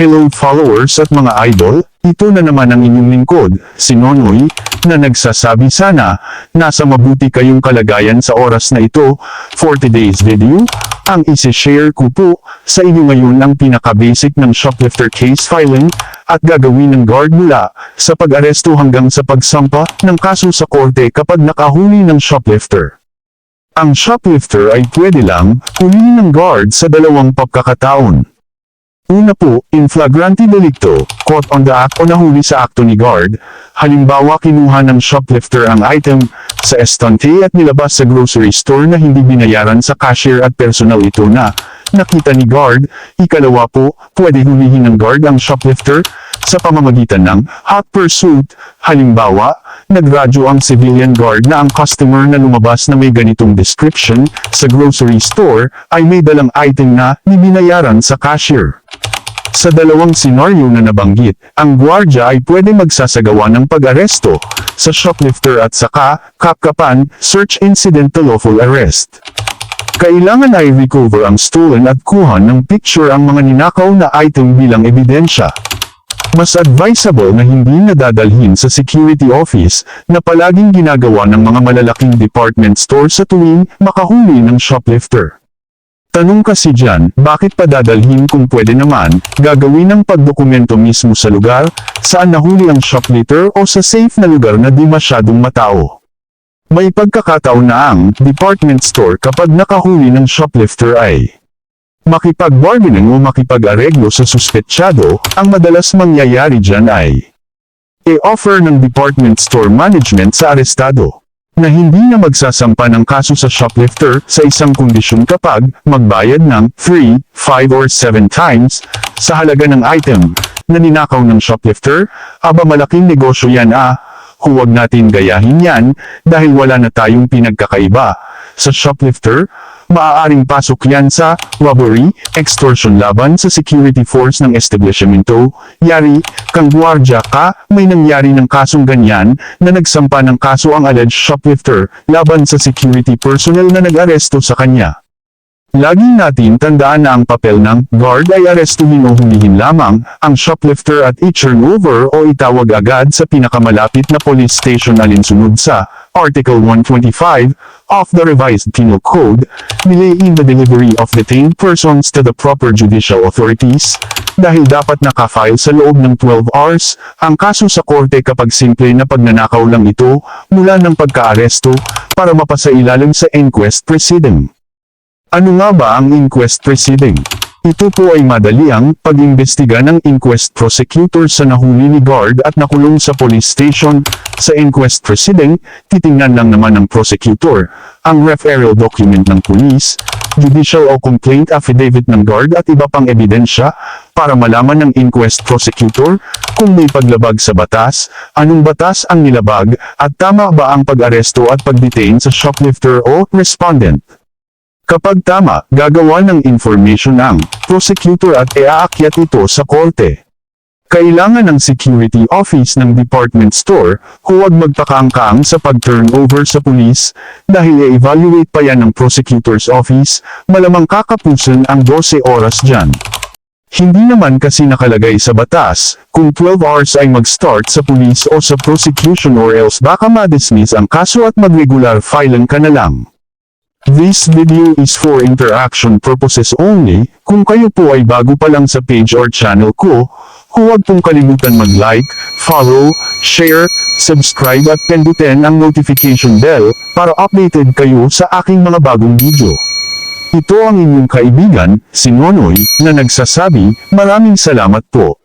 Hello followers at mga idol, ito na naman ang inyong lingkod, si Nonoy, na nagsasabi sana, nasa mabuti kayong kalagayan sa oras na ito, for today's video, ang isi-share ko po sa inyo ngayon ang pinaka-basic ng shoplifter case filing, at gagawin ng guard mula sa pag-aresto hanggang sa pagsampa ng kaso sa korte kapag nakahuli ng shoplifter. Ang shoplifter ay pwede lang hulihin ng guard sa dalawang pagkakataon. Una po, in flagrante delicto, caught on the act o nahuli sa akto ni guard, halimbawa kinuha ng shoplifter ang item sa estante at nilabas sa grocery store na hindi binayaran sa cashier at personal ito na nakita ni guard, ikalawa po, pwede hulihin ng guard ang shoplifter sa pamamagitan ng hot pursuit, halimbawa, nagradyo ang civilian guard na ang customer na lumabas na may ganitong description sa grocery store ay may dalang item na nibinayaran sa cashier. Sa dalawang senaryo na nabanggit, ang gwardya ay pwede magsasagawa ng pag-aresto sa shoplifter at saka, kapkapan, search incident to lawful arrest. Kailangan ay recover ang stolen at kuha ng picture ang mga ninakaw na item bilang ebidensya. Mas advisable na hindi nadadalhin sa security office na palaging ginagawa ng mga malalaking department store sa tuwing makahuli ng shoplifter. Tanong kasi dyan, bakit pa dadalhin kung pwede naman, gagawin ng pagdokumento mismo sa lugar, saan nahuli ang shoplifter o sa safe na lugar na di masyadong matao. May pagkakataon na ang department store kapag nakahuli ng shoplifter ay makipag-bargaining o makipag-areglo sa suspetsyado, ang madalas mangyayari dyan ay i-offer ng department store management sa arestado na hindi na magsasampa ng kaso sa shoplifter sa isang kondisyon kapag magbayad ng 3, 5 or 7 times sa halaga ng item na ninakaw ng shoplifter, aba malaking negosyo yan ah, huwag natin gayahin yan dahil wala na tayong pinagkakaiba. Sa shoplifter, maaaring pasok yan sa robbery, extortion laban sa security force ng establishmento, yari, kang gwardya ka, may nangyari ng kasong ganyan, na nagsampa ng kaso ang alleged shoplifter, laban sa security personnel na nag-aresto sa kanya. Lagi natin tandaan na ang papel ng guard ay arestuhin o hulihin lamang ang shoplifter at i-turn over o itawag agad sa pinakamalapit na police station alinsunod sa Article 125 of the Revised Penal Code, delaying the delivery of detained persons to the proper judicial authorities, dahil dapat nakafile sa loob ng 12 hours ang kaso sa korte kapag simple na pagnanakaw lang ito mula ng pagkaaresto para mapasailalim sa inquest proceeding. Ano nga ba ang inquest proceeding? Ito po ay madali ang pag-imbestiga ng inquest prosecutor sa nahuli ni guard at nakulong sa police station. Sa inquest proceeding, titingnan lang naman ng prosecutor ang referral document ng police, judicial o complaint affidavit ng guard at iba pang ebidensya para malaman ng inquest prosecutor kung may paglabag sa batas, anong batas ang nilabag, at tama ba ang pag-aresto at pag-detain sa shoplifter o respondent. Kapag tama, gagawa ng information ang prosecutor at iaakyat ito sa korte. Kailangan ng security office ng department store, huwag magpakaangkaang sa pag-turnover sa pulis, dahil i-evaluate pa yan ng prosecutor's office, malamang kakapusan ang 12 oras dyan. Hindi naman kasi nakalagay sa batas, kung 12 hours ay mag-start sa pulis o sa prosecution or else baka ma-dismiss ang kaso at mag-regular filing ka na lang. This video is for interaction purposes only, kung kayo po ay bago pa lang sa page or channel ko, huwag pong kalimutan mag-like, follow, share, subscribe at pindutin ang notification bell para updated kayo sa aking mga bagong video. Ito ang inyong kaibigan, si Nonoy, na nagsasabi, maraming salamat po.